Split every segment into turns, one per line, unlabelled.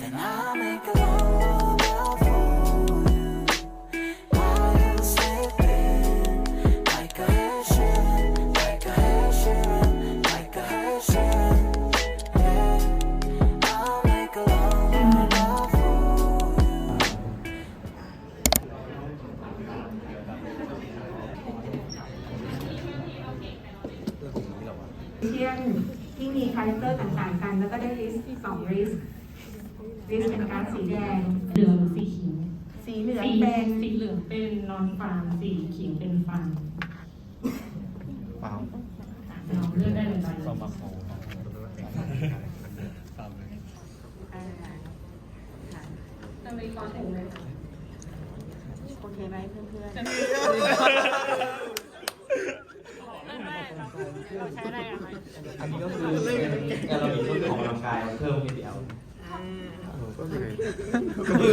then I'll make a long love for you. While you're sleeping, like a hair Sharon, like a hair Sharon, like a hair Sharon. Yeah, I'll make a long love for you.
เช่นที่มีคาแรคเตอร์ต่างๆกัน แล้วก็ได้ลิสต์สองลิ ริสเป็นการสีแดง
เหลืองสีขิง
สีเหลือง
สี
เป็น
สีเหลืองเป็นนอนฟาร์มสีขิงเป็นฟาร์ม
ฟาร์ม
เราเลือกได้เลยจ้ะ
ฟาร์มมาโคฟาร์มเลย
ทำไมก่อนถึงเลย
โอเคไหมเพื่อน
อันนี้ก็คือแอโรบิกที่องขอกกำลังกายเพิ่มนิดเดียว
ก็คื อก็คือ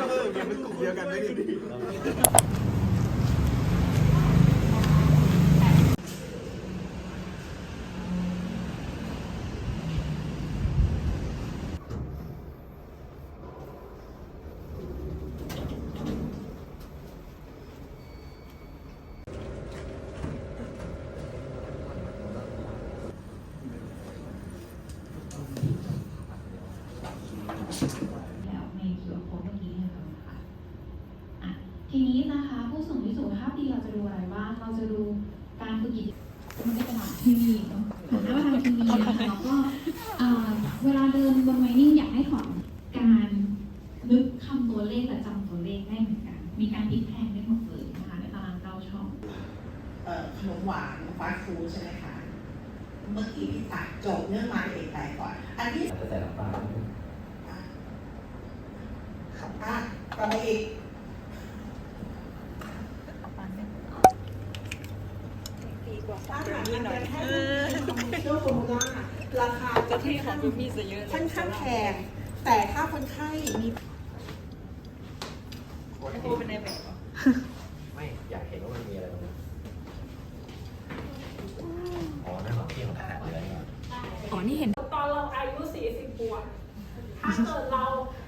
ก็คือยังเป็นกลุ่มเดียวกันไม่ดี
แล้วในเขียวโค้ดเมื่อกี้เนี่ยค่ะอะ ทีนี้นะคะผู้สูงอายุสุขภาพดีเราจะดูอะไรบ้าง เราจะดูการฝึกกิจมันก็จะมาทีวีเนาะหันหน้ามาทางทีวีนะคะแล้วก็เอ่อเวลาเดินบนไวนิ่งอยากให้ถอนการนึกคำตัวเลขและ จำตัวเลขได้เหมือนกัน มีการพลิกแพลงได้หมดเลยนะคะในตารางเก้าช่อง
เอ่อขนมหวานฟาสต์ฟู้ดใช่ไหมคะ เมื่อกี้พี่ตัดจบเรื่องมาเอกไปก่อน อันที่
จะใส่น้ำตาล
อะอะต่อไปอีกอาหารมันจะให้เรื่องของว่าราคาจะที่ของพี่จะเยอะค่อนข้างแพงแต่ถ้าคนไข้มี
ไม่อยากเห็นว่ามันมีอะไรตรงนี้อ๋อนั่นของที่ของทหารเลยนะ
ตอนเราอายุ 40บวกถ้าเกิดเรา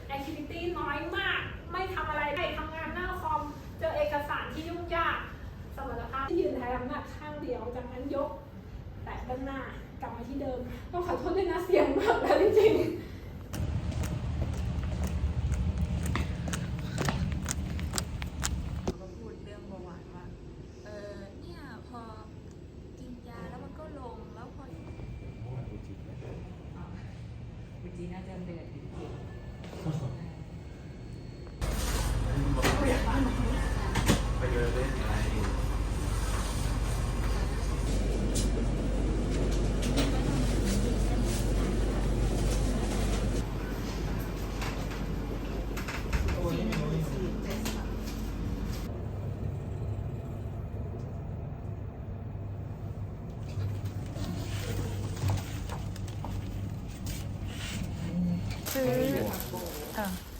แอคทิวิตี้น้อยมาก ไม่ทำอะไรได้ทำงานหน้าคอม เจอเอกสารที่ยุ่งยาก สมรรถภาพที่ยืนแทนน้ำหนักข้างเดียว จากนั้นยก แตะด้านหน้า กลับมาที่เดิมต้องขอโทษด้วยนะเสียงมากแล้วจริงๆ
ก็พูดเรื่องเบาหวานว่า เออเนี่ยพอกินยาแล้วมันก็ลง แล้วพอ
ไปเดินเล่นอะไร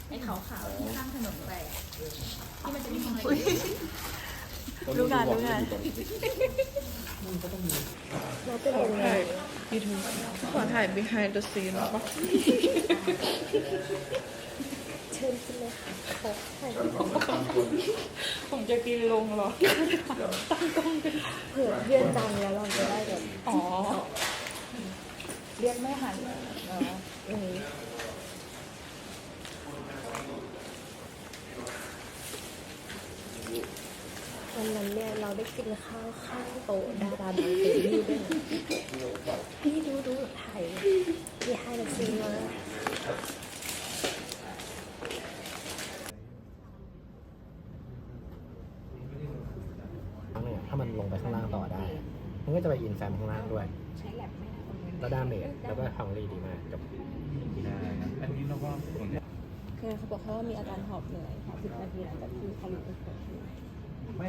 ไอ้ขาวๆที่ข้างถนนไปที่มันจะมีคนอะไร
รู้งานรู้งาน
ขอถ่าย behind the scene ปะผมจะกินลงเหรอ
เผื่อเพื่อนจำแล้วเราจะได้แบบ
อ๋อ
เรียกไม่หันเลยเนาะอืม วันนั้นเนี่ยเราได้กินข้าวข้างโต๊ะดาราดังซีรีส์ด้วยนะพี่ดูดูถ่ายพี่ให้เราซีมา
ครั้งหนึงอะถ้ามันลงไปข้างล่างต่อได้ มันก็จะไปอินแฟมข้างล่างด้วยแล้วดาเมจแล้วก็ฮังรีดีมากกับ
อันนี้เราก็
คือเขาบอกเขาว่ามีอาการหอบเหนื่อยหอบสิบนาทีหลังจากที่เขารู้สึก
ไม่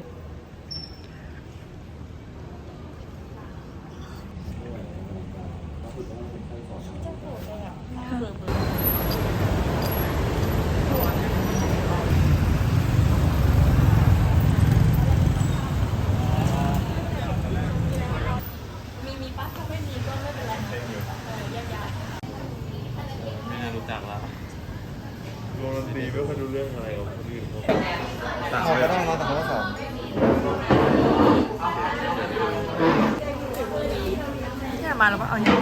มีมีปะถ้าไม่มีก็ไม่เป็นไรเออแยกย้าย
ไม่น่ารู้จักแล้ว วงดนตรี ไม่ค่อยรู้เรื่องอะไรของคนอื่นเขา
เอาก็ได้นะแต่เขาก็สอง
เนี่ยมาแล้วก็เอาเนี่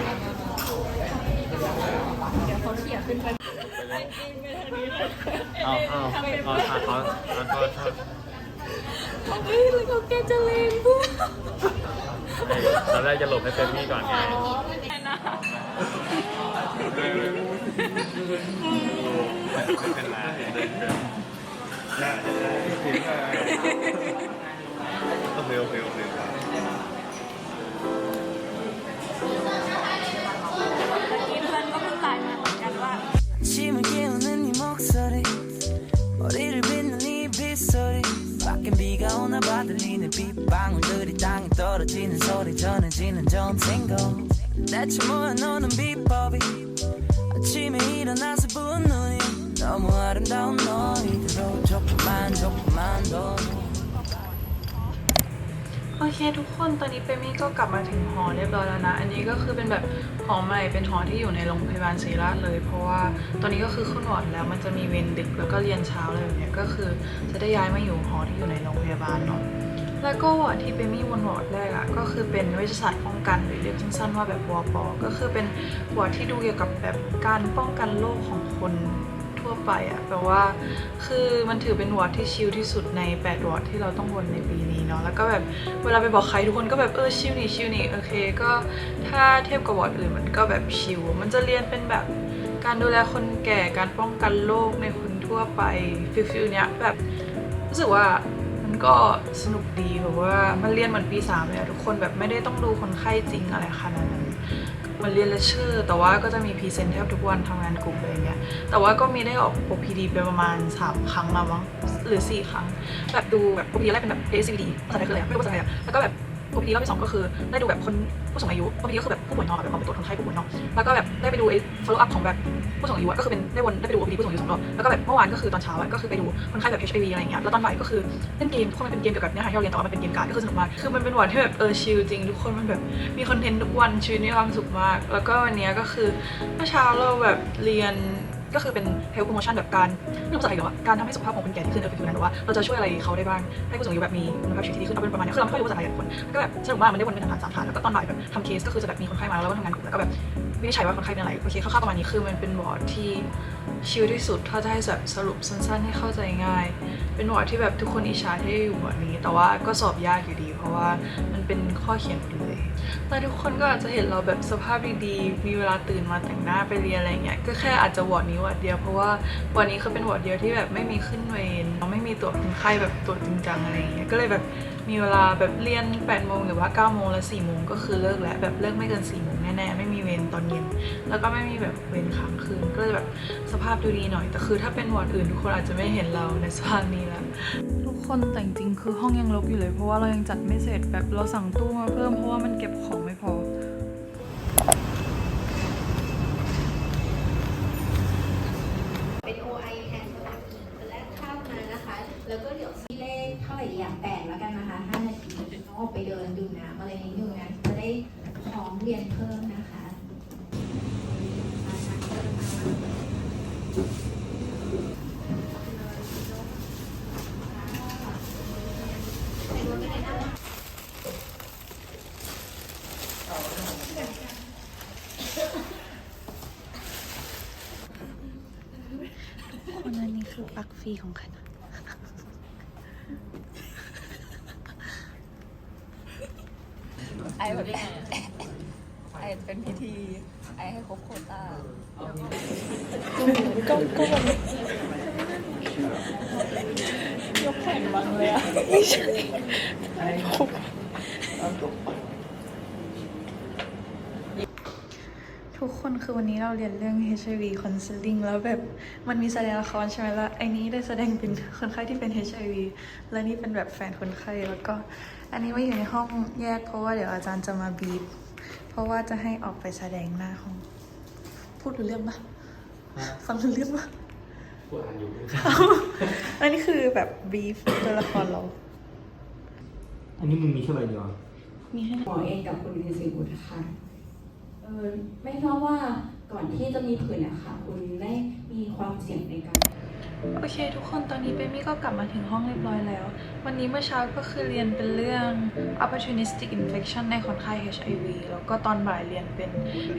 เอาเอาเอาเอาเอาเอาโทษโทษ
เฮ้ยแล้วเขาแกจะเลงด้วย
ตอนแรกจะหลบให้เต็มที่ก่อนไงไม่เป็นไรโอเคโอเคโอเค
떨어지는 소리 전해지는 좋은 팅고 대체 뭐야 너는 비법이 아침에 일어나서 부은 눈이 너무 아름다운 너희들로 조금만 조금만 더
โอเคทุกคนตอนนี้เปมี่ก็กลับมาถึงหอเรียบร้อยแล้วนะ อันนี้ก็คือเป็นแบบหอใหม่เป็นหอที่อยู่ในโรงพยาบาลศรีราชเลย เพราะว่าตอนนี้ก็คือขึ้นวอร์ดแล้วมันจะมีเวรดึกแล้วก็เรียนเช้าอะไรแบบเนี้ยก็คือจะได้ย้ายมาอยู่หอที่อยู่ในโรงพยาบาลเนาะ แล้วก็วอร์ดที่เปมี่วนวอร์ดแรกอะก็คือเป็นเวชศาสตร์ป้องกันหรือเรียกสั้นๆว่าแบบวอปอก็คือเป็นวอร์ดที่ดูเกี่ยวกับแบบการป้องกันโรคของคนทั่วไปอะแปลว่า คือมันถือเป็นวอร์ดที่ชิลที่สุดใน 8 วอร์ดที่เราต้องวนในปีนี้เนาะแล้วก็แบบเวลาไปบอกใครทุกคนก็แบบเออชิลนี่ชิลนี่โอเคก็ถ้าเทียบกับวอร์ดอื่นมันก็แบบชิลมันจะเรียนเป็นแบบการดูแลคนแก่การป้องกันโรคในคนทั่วไปฟิลฟิลเนี้ยแบบรู้สึกว่า ก็สนุกดีแบบว่ามันเรียนเหมือนปีสามเลยอะทุกคนแบบไม่ได้ต้องดูคนไข้จริงอะไรขนาดนั้น มันเรียนเลคเชอร์แต่ว่าก็จะมีพรีเซนต์แทบทุกวันทำงานกลุ่มอะไรเงี้ย แต่ว่าก็มีได้ออก OPD ไปประมาณ 3 ครั้งแล้วมั้งหรือ 4 ครั้ง แบบดูแบบ OPD แรกเป็นแบบ ASCVD ภาษาไทยคืออะไรอะไม่รู้ภาษาไทยอะแล้วก็แบบ OPD รอบที่สองก็คือได้ดูแบบคนผู้สูงอายุ OPD ก็คือแบบผู้ป่วยนอกอะแบบเอาไปตรวจคนไข้ผู้ป่วยนอกแล้วก็แบบได้ไปดูไอ้ follow up ของแบบ ผู้สูงอายุก็คือเป็นได้วนได้ไปดู OPD ผู้สูงอายุสองรอบแล้วก็แบบเมื่อวานก็คือตอนเช้าก็คือไปดูคนไข้แบบ HIV อะไรอย่างเงี้ยแล้วตอนบ่ายก็คือเล่นเกมทุกคนมันเป็นเกมเกี่ยวกับเนื้อหาที่เราเรียนแต่ว่ามันเป็นเกมการ์ดก็คือสนุกมากคือมันเป็นวันที่แบบเออชิลจริงทุกคนมันแบบมีคอนเทนต์ทุกวันชีวิตมีความสุขมาก แล้วก็วันนี้ก็คือเมื่อเช้าเราแบบเรียนก็คือเป็น health promotion แบบการไม่รู้ภาษาไทยหรอการทำให้สุขภาพของคนแก่ดีขึ้นเออคือนั้นว่าเราจะช่วยอะไรเขาได้บ้าง ให้ผู้สูงอายุแบบมีคุณภาพชีวิตที่ดีขึ้นเอาเป็นประมาณนี้คือเราไม่ค่อยรู้ภาษาไทยกับคนก็แบบสนุกมากมันได้วนเป็นฐานสามฐานแล้วก็ตอนบ่ายแบบทำเคสก็คือจะแบบมีคนไข้มาแล้วก็ทำงานกลุ่มแล้วก็แบบ วินิจฉัยว่าคนไข้เป็นอะไรโอเคคร่าวๆประมาณนี้คือมันเป็นวอร์ดที่ชิลที่สุดถ้าจะให้แบบสรุปสั้นๆ ให้เข้าใจง่าย เป็นวอร์ดที่แบบทุกคนอิจฉาที่อยู่วอร์ดนี้ แต่ว่าก็สอบยากอยู่ดี เพราะว่ามันเป็นข้อเขียนหมดเลย แต่ทุกคนก็อาจจะเห็นเราแบบสภาพดีๆ มีเวลาตื่นมาแต่งหน้าไปเรียนอะไรเงี้ย ก็แค่อาจจะวอร์ดนี้วอร์ดเดียวเพราะว่าวอร์ดนี้คือเป็นวอร์ดเดียวที่แบบไม่มีขึ้นเวรไม่มีตรวจคนไข้แบบตรวจจริงจังอะไรเงี้ย ก็เลยแบบมีเวลาแบบเรียน8โมงหรือว่า9โมงแล้ว4โมงก็คือเลิกแล้วแบบเลิกไม่เกิน4โมงแน่ๆไม่มีเวรตอนเย็น แล้วก็ไม่มีแบบเวรค้างคืน ก็เลยแบบสภาพดูดีหน่อย แต่คือถ้าเป็นวอร์ดอื่นทุกคนอาจจะไม่เห็นเราในสภาพนี้แล้ว คนแต่จริงคือห้องยังรกอยู่เลย เพราะว่าเรายังจัดไม่เสร็จแบบเราสั่งตู้มาเพิ่มเพราะว่ามันเก็บของไม่พอ
เป็น OI แทนสลักคนแรกข้ามมานะคะ แล้วก็เดี๋ยวซีเลขเท่าไหร่ดีอย่างแปดแล้วกันนะคะ5นาทีน้องออกไปเดินดื่มน้ำอะไรนิดนึงนะ จะได้ของเรียนเพิ่มนะคะคนนั้นนี่คือปลัก ฟรีของคณะ
ไอแบบนี้ไอเป็นพิธี ไอให้ครบโควต้า
ก็ก็แบบยกแขนบังเลยอะไม่ใช่ทุก คนคือวันนี้เราเรียนเรื่อง HIV counseling แล้วแบบมันมีแสดงละครใช่ไหมล่ะไอ้นี้ได้แสดงเป็นคนไข้ที่เป็น HIV และนี่เป็นแบบแฟนคนไข้แล้วก็ อันนี้มาอยู่ในห้องแยกเพราะว่าเดี๋ยวอาจารย์จะมาบีบเพราะว่าจะให้ออกไปแสดงหน้าห้อง พูดรู้เรื่องปะฟังรู้เรื่องปะ
พูดอ่านอยู่
อันนี้คือแบบบีฟตัวละครเรา
อันนี้มึงมีแค่ใบเดียว
มีให้
หมอเองกับคุณอินสิบุตรค่ะเออไม่ทราบว่าก่อนที่จะมีผื่นนะคะคุณได้มีความเสี่ยงในการ
โอเค ทุกคนตอนนี้เปมี่ก็กลับมาถึงห้องเรียบร้อยแล้ว วันนี้เมื่อเช้าก็คือเรียนเป็นเรื่อง opportunistic infection ในคนไข้ HIV แล้วก็ตอนบ่ายเรียนเป็น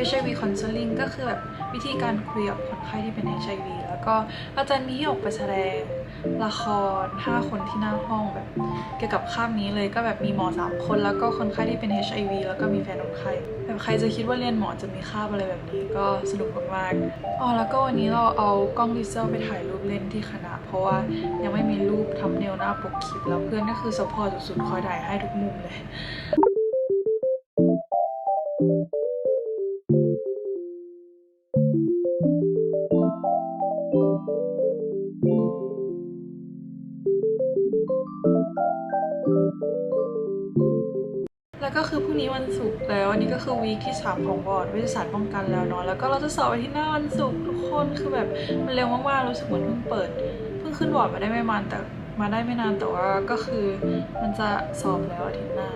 HIV counseling ก็คือแบบวิธีการคุยกับคนไข้ที่เป็น HIV แล้วก็อาจารย์มีให้ออกไปแสดง ละคร5คนที่หน้าห้องแบบเกี่ยวกับคาบนี้เลยก็แบบมีหมอ3คนแล้วก็คนไข้ที่เป็น HIV แล้วก็มีแฟนคนไข้แบบใครจะคิดว่าเรียนหมอจะมีคาอะไรแบบนี้ก็สนุกมากๆอ๋อแล้วก็วันนี้เราเอากล้องดิจิตอลไปถ่ายรูปเล่นที่คณะ เพราะว่ายังไม่มีรูปทำเนลหน้าปกคลิปแล้วเพื่อนก็คือสปอร์ตสุดๆคอยถ่ายให้ทุกมุมเลย แล้วก็คือพรุ่งนี้วันศุกร์แล้วอันนี้ก็คือวีคที่ 3 ของบอร์ดวิทยาศาสตร์ป้องกันแล้วเนาะแล้วก็เราจะสอบไปที่หน้าวันศุกร์ทุกคนคือแบบมันเร็วมากๆรู้สึกเหมือนเพิ่งเปิด เพิ่งขึ้นบอร์ดมาได้ไม่นานแต่มาได้ไม่นานแต่ว่าก็คือมันจะสอบแล้วอาทิตย์หน้า